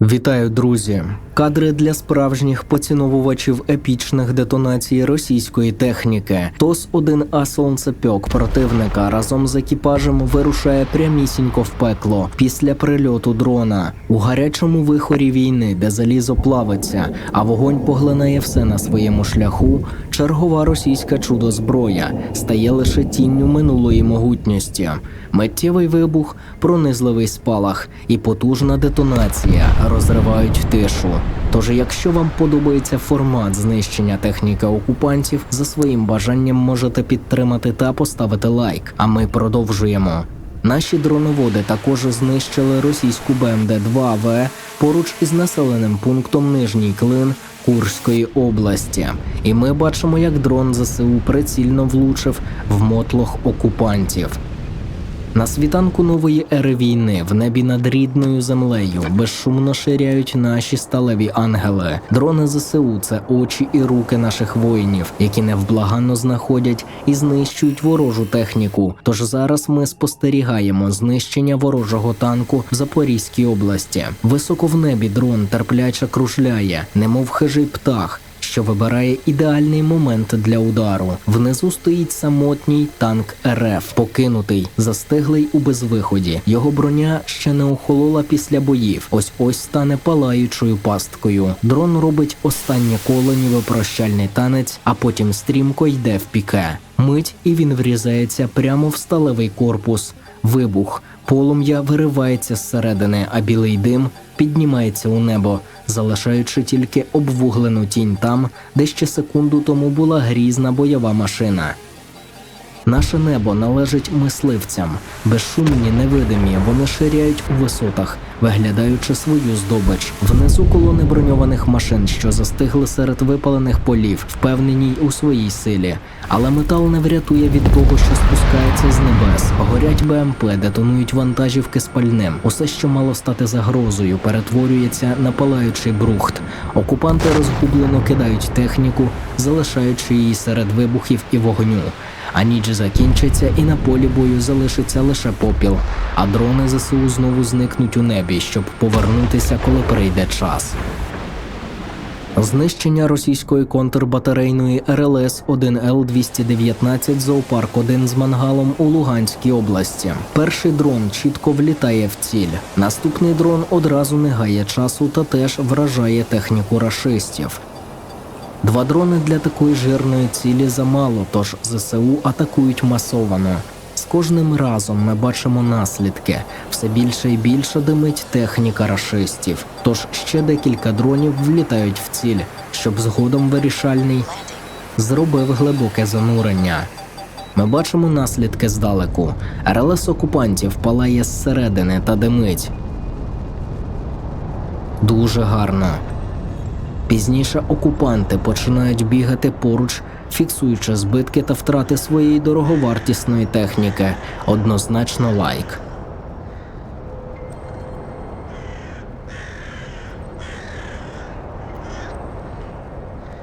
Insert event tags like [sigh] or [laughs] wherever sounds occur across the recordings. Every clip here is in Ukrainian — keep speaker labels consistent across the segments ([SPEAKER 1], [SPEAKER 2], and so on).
[SPEAKER 1] Вітаю, друзі! Кадри для справжніх поціновувачів епічних детонацій російської техніки. тос 1 а сонцепьок противника разом з екіпажем вирушає прямісінько в пекло після прильоту дрона у гарячому вихорі війни, де залізо плавиться, а вогонь поглинає все на своєму шляху. Чергова російська чудо зброя стає лише тінню минулої могутності. Миттєвий вибух, пронизливий спалах і потужна детонація розривають тишу. Тож, якщо вам подобається формат знищення техніки окупантів, за своїм бажанням можете підтримати та поставити лайк. А ми продовжуємо. Наші дроноводи також знищили російську БМД-2В поруч із населеним пунктом Нижній Клин Курської області. І ми бачимо, як дрон ЗСУ прицільно влучив в мотлох окупантів. На світанку нової ери війни в небі над рідною землею безшумно ширяють наші сталеві ангели. Дрони ЗСУ це очі і руки наших воїнів, які невблаганно знаходять і знищують ворожу техніку. Тож зараз ми спостерігаємо знищення ворожого танку в Запорізькій області. Високо в небі дрон терпляче кружляє, немов хижий птах що вибирає ідеальний момент для удару. Внизу стоїть самотній танк РФ, покинутий, застиглий у безвиході. Його броня ще не охолола після боїв. Ось ось стане палаючою пасткою. Дрон робить останнє коло, ніби прощальний танець, а потім стрімко йде в піке. Мить і він врізається прямо в сталевий корпус. Вибух. Полум'я виривається зсередини, а білий дим піднімається у небо, залишаючи тільки обвуглену тінь там, де ще секунду тому була грізна бойова машина. Наше небо належить мисливцям, безшумні, невидимі. Вони ширяють у висотах, виглядаючи свою здобич. Внизу колони броньованих машин, що застигли серед випалених полів, впевнені у своїй силі. Але метал не врятує від того, що спускається з небес. Горять БМП, детонують вантажівки з пальним. Усе, що мало стати загрозою, перетворюється на палаючий брухт. Окупанти розгублено кидають техніку, залишаючи її серед вибухів і вогню. А ніч закінчиться, і на полі бою залишиться лише попіл. А дрони ЗСУ знову зникнуть у небі, щоб повернутися, коли прийде час. Знищення російської контрбатарейної РЛС 1Л 219 зоопарк 1 з мангалом у Луганській області. Перший дрон чітко влітає в ціль. Наступний дрон одразу не гає часу та теж вражає техніку рашистів. Два дрони для такої жирної цілі замало, тож ЗСУ атакують масовано. З кожним разом ми бачимо наслідки. Все більше і більше димить техніка рашистів. Тож ще декілька дронів влітають в ціль, щоб згодом вирішальний зробив глибоке занурення. Ми бачимо наслідки здалеку. РЛС окупантів палає зсередини та димить. Дуже гарно. Пізніше окупанти починають бігати поруч, фіксуючи збитки та втрати своєї дороговартісної техніки. Однозначно лайк.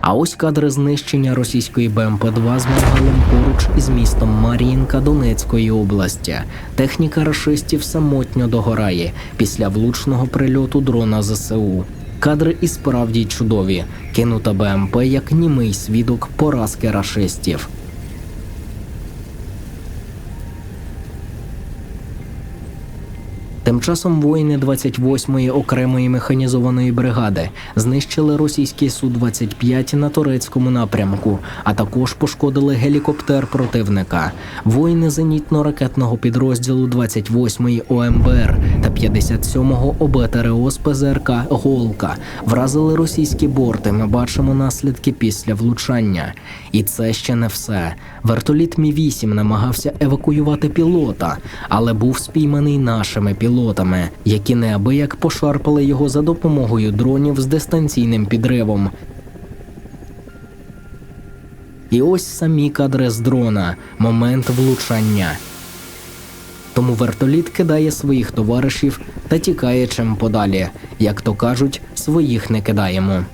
[SPEAKER 1] А ось кадри знищення російської БМП-2 з мангалом поруч із містом Мар'їнка Донецької області. Техніка рашистів самотньо догорає після влучного прильоту дрона ЗСУ. Кадри і справді чудові. Кинута БМП як німий свідок поразки рашистів. Часом воїни 28-ї окремої механізованої бригади знищили російський Су-25 на турецькому напрямку, а також пошкодили гелікоптер противника. Воїни зенітно-ракетного підрозділу 28-ї ОМБР та 57-го ОБТРО з ПЗРК Голка вразили російські борти. Ми бачимо наслідки після влучання. І це ще не все. Вертоліт Мі 8 намагався евакуювати пілота, але був спійманий нашими пілотами, які неабияк пошарпали його за допомогою дронів з дистанційним підривом. І ось самі кадри з дрона, момент влучання. Тому вертоліт кидає своїх товаришів та тікає чим подалі. Як то кажуть, своїх не кидаємо.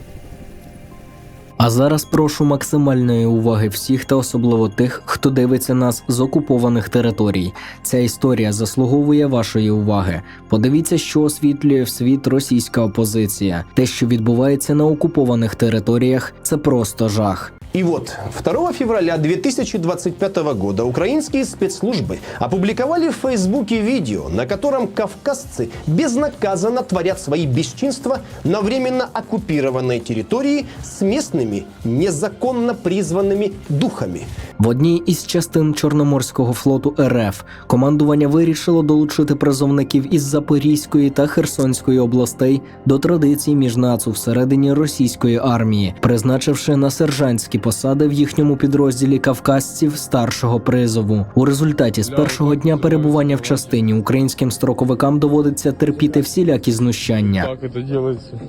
[SPEAKER 1] А зараз прошу максимальної уваги всіх та особливо тих, хто дивиться нас з окупованих територій. Ця історія заслуговує вашої уваги. Подивіться, що освітлює в світ російська опозиція. Те, що відбувається на окупованих територіях, це просто жах.
[SPEAKER 2] И вот 2 февраля 2025 года украинские спецслужбы опубликовали в Фейсбуке видео, на котором кавказцы безнаказанно творят свои бесчинства на временно оккупированной территории с местными незаконно призванными духами.
[SPEAKER 1] В одній із частин Чорноморського флоту РФ командування вирішило долучити призовників із Запорізької та Херсонської областей до традицій між нацу всередині російської армії, призначивши на сержантські посади в їхньому підрозділі кавказців старшого призову. У результаті з першого дня перебування в частині українським строковикам доводиться терпіти всілякі знущання.
[SPEAKER 3] Как это делается?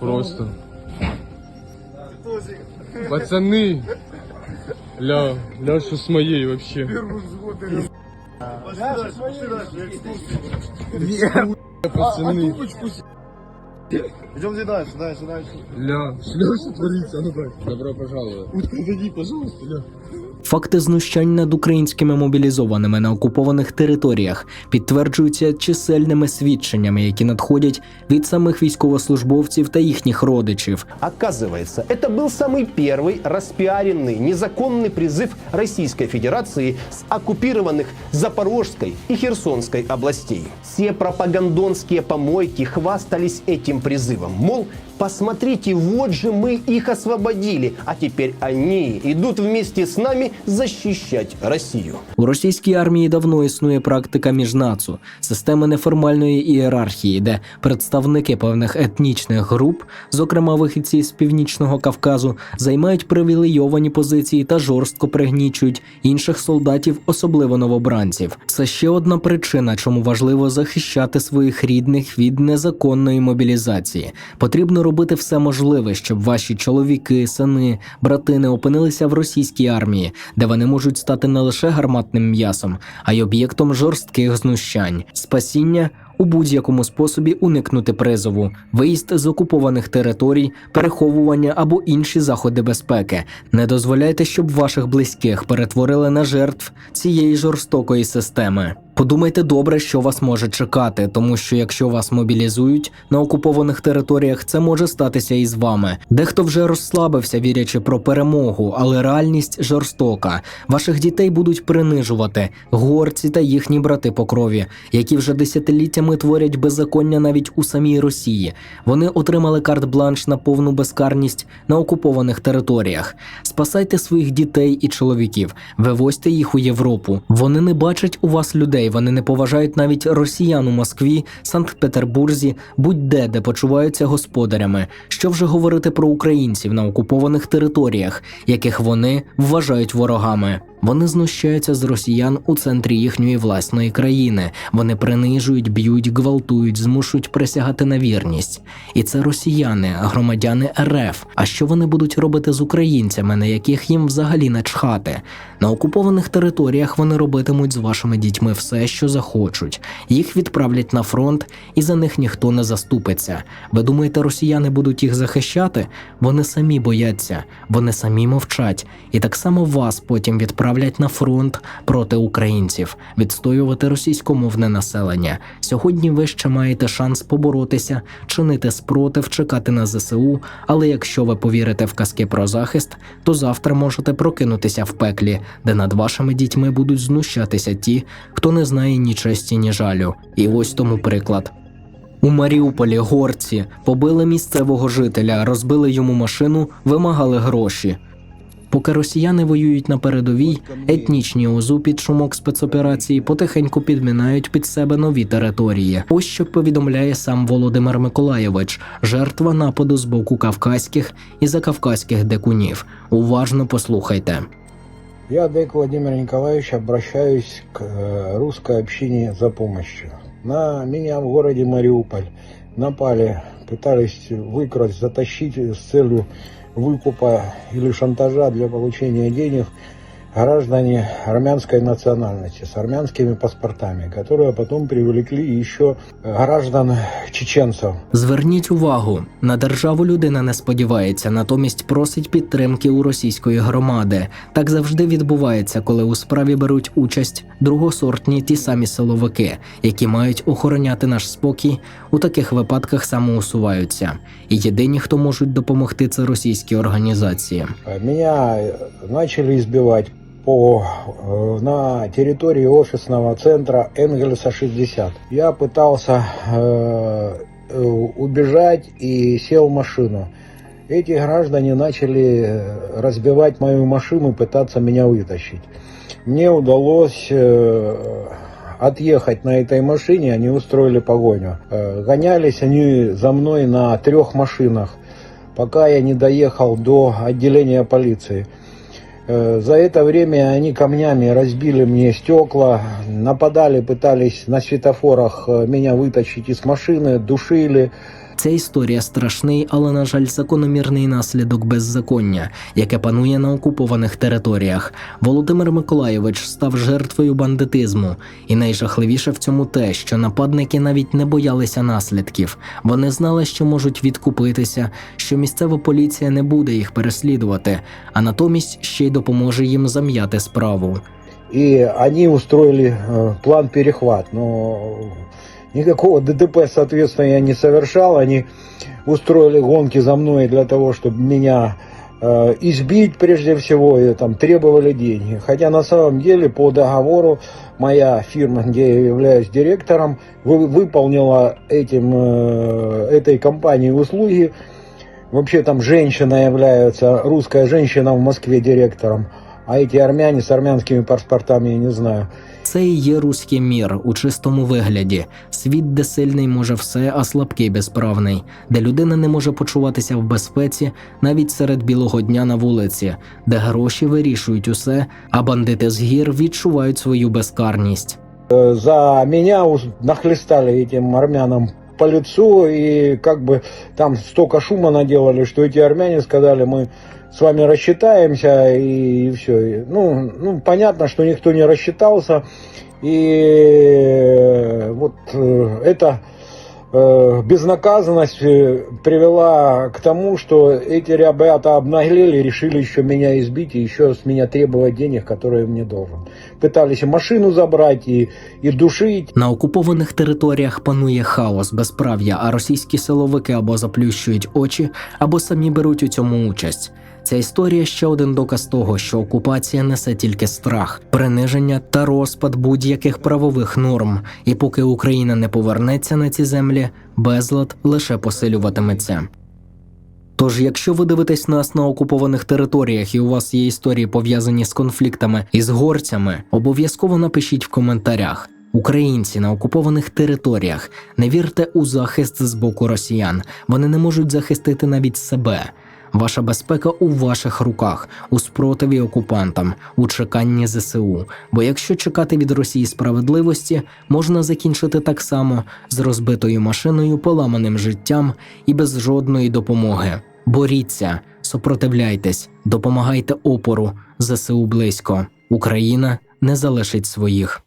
[SPEAKER 3] Просто. Пацаны! Ля, ля, что с моей вообще? Пацаны,
[SPEAKER 4] Идемте дальше, дальше, дальше.
[SPEAKER 3] ля, [laughs] ля, что творится? Ну так. Добро пожаловать. Утка, зайди, пожалуйста, ля.
[SPEAKER 1] Факти знущань над українськими мобілізованими на окупованих територіях підтверджуються чисельними свідченнями, які надходять від самих військовослужбовців та їхніх родичів.
[SPEAKER 2] Оказывается, это был самый первый распиаренный незаконный призыв Российской Федерации с оккупированных Запорожской и Херсонской областей. Все пропагандонские помойки хвастались этим призывом. Мол, посмотрите, вот же мы их освободили, а теперь они идут вместе с нами защищать Россию.
[SPEAKER 1] У російській армії давно існує практика міжнацу, системи неформальної ієрархії, де представники певних етнічних груп, зокрема вихідці з північного Кавказу, займають привілейовані позиції та жорстко пригнічують інших солдатів, особливо новобранців. Це ще одна причина, чому важливо захищати своїх рідних від незаконної мобілізації. Потрібно робити все можливе, щоб ваші чоловіки, сини, брати не опинилися в російській армії, де вони можуть стати не лише гарматним м'ясом, а й об'єктом жорстких знущань, спасіння. У будь-якому способі уникнути призову, виїзд з окупованих територій, переховування або інші заходи безпеки. Не дозволяйте, щоб ваших близьких перетворили на жертв цієї жорстокої системи. Подумайте добре, що вас може чекати, тому що якщо вас мобілізують на окупованих територіях, це може статися і з вами. Дехто вже розслабився, вірячи про перемогу, але реальність жорстока. Ваших дітей будуть принижувати горці та їхні брати по крові, які вже десятиліттями творять беззаконня навіть у самій Росії. Вони отримали карт-бланш на повну безкарність на окупованих територіях. Спасайте своїх дітей і чоловіків, вивозьте їх у Європу. Вони не бачать у вас людей, вони не поважають навіть росіян у Москві, Санкт-Петербурзі, будь-де, де почуваються господарями. Що вже говорити про українців на окупованих територіях, яких вони вважають ворогами. Вони знущаються з росіян у центрі їхньої власної країни. Вони принижують, б'ють, гвалтують, змушують присягати на вірність. І це росіяни, громадяни РФ. А що вони будуть робити з українцями, на яких їм взагалі начхати? На окупованих територіях вони робитимуть з вашими дітьми все, що захочуть. Їх відправлять на фронт, і за них ніхто не заступиться. Ви думаєте, росіяни будуть їх захищати? Вони самі бояться, вони самі мовчать, і так само вас потім відправлять на фронт проти українців, відстоювати російськомовне населення. Сьогодні ви ще маєте шанс поборотися, чинити спротив, чекати на ЗСУ. Але якщо ви повірите в казки про захист, то завтра можете прокинутися в пеклі, де над вашими дітьми будуть знущатися ті, хто не знає ні честі, ні жалю. І ось тому приклад. У Маріуполі горці побили місцевого жителя, розбили йому машину, вимагали гроші. Поки росіяни воюють на передовій, етнічні ОЗУ під шумок спецоперації потихеньку підмінають під себе нові території. Ось що повідомляє сам Володимир Миколайович, жертва нападу з боку кавказьких і закавказьких дикунів. Уважно послухайте.
[SPEAKER 4] Я, Дек Владимир Николаевич, обращаюсь к э, русской общине за помощью. На меня в городе Мариуполь напали, пытались выкрасть, затащить с целью выкупа или шантажа для получения денег граждане армянской национальности с армянскими паспортами, которые потом привлекли еще граждан чеченцев.
[SPEAKER 1] Зверніть увагу, на державу людина не сподівається, натомість просить підтримки у російської громади. Так завжди відбувається, коли у справі беруть участь другосортні ті самі силовики, які мають охороняти наш спокій, у таких випадках самоусуваються. І єдині, хто можуть допомогти, це російські організації.
[SPEAKER 4] Меня начали избивать по, э, на территории офисного центра Энгельса 60. Я пытался э, э, убежать и сел в машину. Эти граждане начали э, разбивать мою машину, пытаться меня вытащить. Мне удалось э, отъехать на этой машине, они устроили погоню. Э, Гонялись они за мной на трех машинах, пока я не доехал до отделения полиции. Э, За это время они камнями разбили мне стекла, нападали, пытались на светофорах э, меня вытащить из машины, душили.
[SPEAKER 1] Ця історія страшний, але на жаль, закономірний наслідок беззаконня, яке панує на окупованих територіях. Володимир Миколайович став жертвою бандитизму, і найжахливіше в цьому те, що нападники навіть не боялися наслідків. Вони знали, що можуть відкупитися, що місцева поліція не буде їх переслідувати, а натомість ще й допоможе їм зам'яти справу.
[SPEAKER 4] И они устроили э, план перехват. Но никакого ДТП, соответственно, я не совершал. Они устроили гонки за мной для того, чтобы меня э, избить прежде всего, и там требовали деньги. Хотя на самом деле по договору моя фирма, где я являюсь директором, вы- выполнила этим, э, этой компании услуги. Вообще там женщина является, русская женщина в Москве директором. А эти армяне с армянскими паспортами, я не знаю.
[SPEAKER 1] Це і є руський мір у чистому вигляді, світ, де сильний може все, а слабкий безправний, де людина не може почуватися в безпеці навіть серед білого дня на вулиці, де гроші вирішують усе, а бандити з гір відчувають свою безкарність.
[SPEAKER 4] Э, За меня уж нахлестали этим армянам по лицу, и как бы там столько шума наделали, что эти армяне сказали, мы с вами рассчитаемся, и, все. Ну, ну, понятно, что никто не рассчитался, и вот э, эта э, безнаказанность э, привела к тому, что эти ребята обнаглели, решили еще меня избить и еще с меня требовать денег, которые я мне должен. Пытались и машину забрать, и, и душить.
[SPEAKER 1] На окупованих територіях панує хаос, безправ'я, а російські силовики або заплющують очі, або самі беруть у цьому участь. Ця історія ще один доказ того, що окупація несе тільки страх, приниження та розпад будь-яких правових норм. І поки Україна не повернеться на ці землі, безлад лише посилюватиметься. Тож, якщо ви дивитесь нас на окупованих територіях і у вас є історії пов'язані з конфліктами і з горцями, обов'язково напишіть в коментарях. Українці на окупованих територіях не вірте у захист з боку росіян. Вони не можуть захистити навіть себе. Ваша безпека у ваших руках, у спротиві окупантам, у чеканні ЗСУ. Бо якщо чекати від Росії справедливості, можна закінчити так само з розбитою машиною, поламаним життям і без жодної допомоги. Боріться, супротивляйтесь, допомагайте опору. ЗСУ близько. Україна не залишить своїх.